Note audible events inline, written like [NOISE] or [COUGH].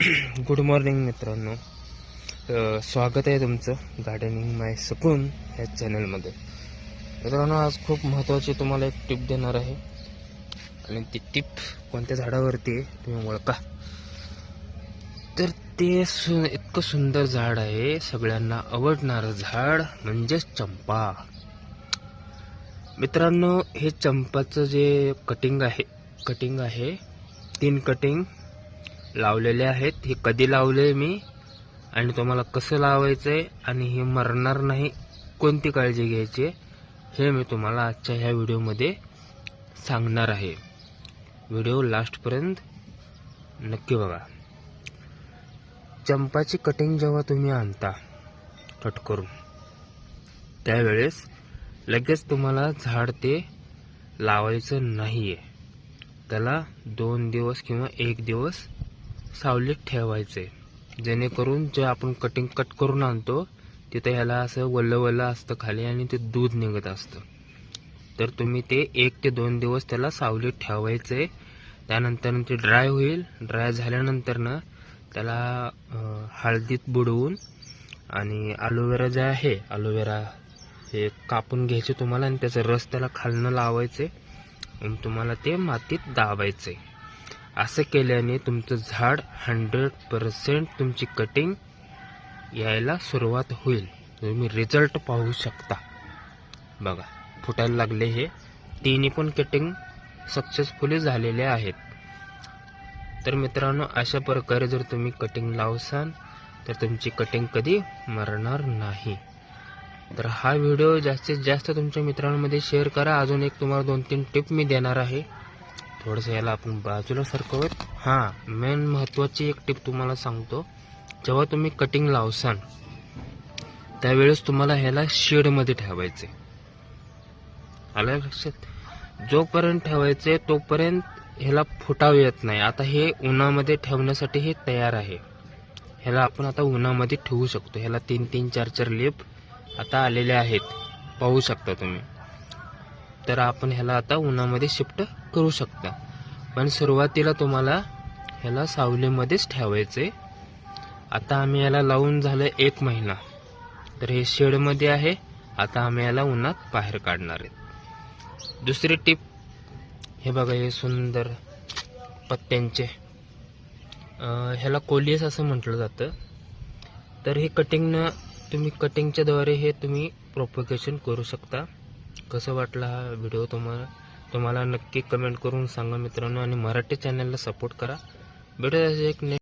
[CLEARS THROAT] Good morning मित्रांनो. स्वागत आहे तुमचं गार्डनिंग माय सकून ह्या चॅनलमध्ये मित्रांनो आज खूप महत्त्वाची तुम्हाला एक टिप देणार आहे. आणि ती टिप कोणत्या झाडावरती आहे तुम्ही ओळखा. तर ते सु इतकं सुंदर झाड आहे सगळ्यांना आवडणारं झाड म्हणजेच चंपा. मित्रांनो हे चंपाचं जे कटिंग आहे कटिंग आहे तीन कटिंग लावलेले आहेत. हे कधी लावले मी? आणि तुम्हाला कसं लावायचं आहे आणि हे मरणार नाही कोणती काळजी घ्यायची? हे मी तुम्हाला आजच्या ह्या व्हिडिओमध्ये सांगणार आहे. व्हिडिओ लास्टपर्यंत नक्की बघा. चंपाची कटिंग जेव्हा तुम्ही आणता कट करून त्यावेळेस लगेच तुम्हाला झाड ते लावायचं नाही आहे त्याला दोन दिवस किंवा एक दिवस सावलीत ठेवायचे. जेणेकरून जे आपण कटिंग कट करून आणतो तिथं ह्याला असं वल्ल वल्ल असतं खाली आणि ते दूध निघत असतं. तर तुम्ही ते एक ते दोन दिवस त्याला सावलीत ठेवायचे. त्यानंतर ते ड्राय होईल. ड्राय झाल्यानंतर ना त्याला हळदीत बुडवून आणि अलोवेरा जे आहे अलोवेरा हे कापून घ्यायचे तुम्हाला आणि त्याचा रस त्याला खालनं लावायचे आणि तुम्हाला ते मातीत दाबायचे. असं केल्याने तुमचं झाड हंड्रेड पर्सेंट तुमची कटिंग यायला सुरुवात होईल. तुम्ही रिझल्ट पाहू शकता. बघा फुटायला लागले हे. तिन्ही पण कटिंग सक्सेसफुली झालेले आहेत. तर मित्रांनो अशा प्रकारे जर तुम्ही कटिंग लावसाल तर तुमची कटिंग कधी मरणार नाही. तर हा व्हिडिओ जास्तीत जास्त तुमच्या मित्रांमध्ये शेअर करा. अजून एक तुम्हाला दोन तीन टिप मी देणार आहे. थोडंसं याला आपण बाजूला सरकवत हां मेन महत्त्वाची एक टिप तुम्हाला सांगतो. जेव्हा तुम्ही कटिंग लावसाल त्यावेळेस तुम्हाला ह्याला शेडमध्ये ठेवायचे आलं लक्षात? जोपर्यंत ठेवायचे तोपर्यंत ह्याला फुटाव येत नाही. आता हे उन्हामध्ये ठेवण्यासाठी हे तयार आहे. ह्याला आपण आता उन्हामध्ये ठेवू शकतो. ह्याला तीन तीन चार चार लेप आता आलेले आहेत. पाहू शकता तुम्ही. तर आपण ह्याला आता उन्हामध्ये शिफ्ट करू शकता. पण सुरुवातीला तुम्हाला ह्याला सावलीमध्येच ठेवायचे आता आम्ही याला लावून झालं एक महिना. तर हे शेडमध्ये आहे. आता आम्ही याला उन्हात बाहेर काढणार आहे. दुसरी टीप हे बघा हे सुंदर पत्त्यांचे. ह्याला कोलियस असं म्हटलं जातं. तर हे कटिंगनं तुम्ही कटिंगच्याद्वारे हे तुम्ही प्रोपोगेशन करू शकता. कसं वाटलं हा व्हिडिओ तुम्हाला तुम्हाला नक्की कमेंट करून सांगा मित्रांनो. आणि मराठी चॅनलला सपोर्ट करा. भेटूया एक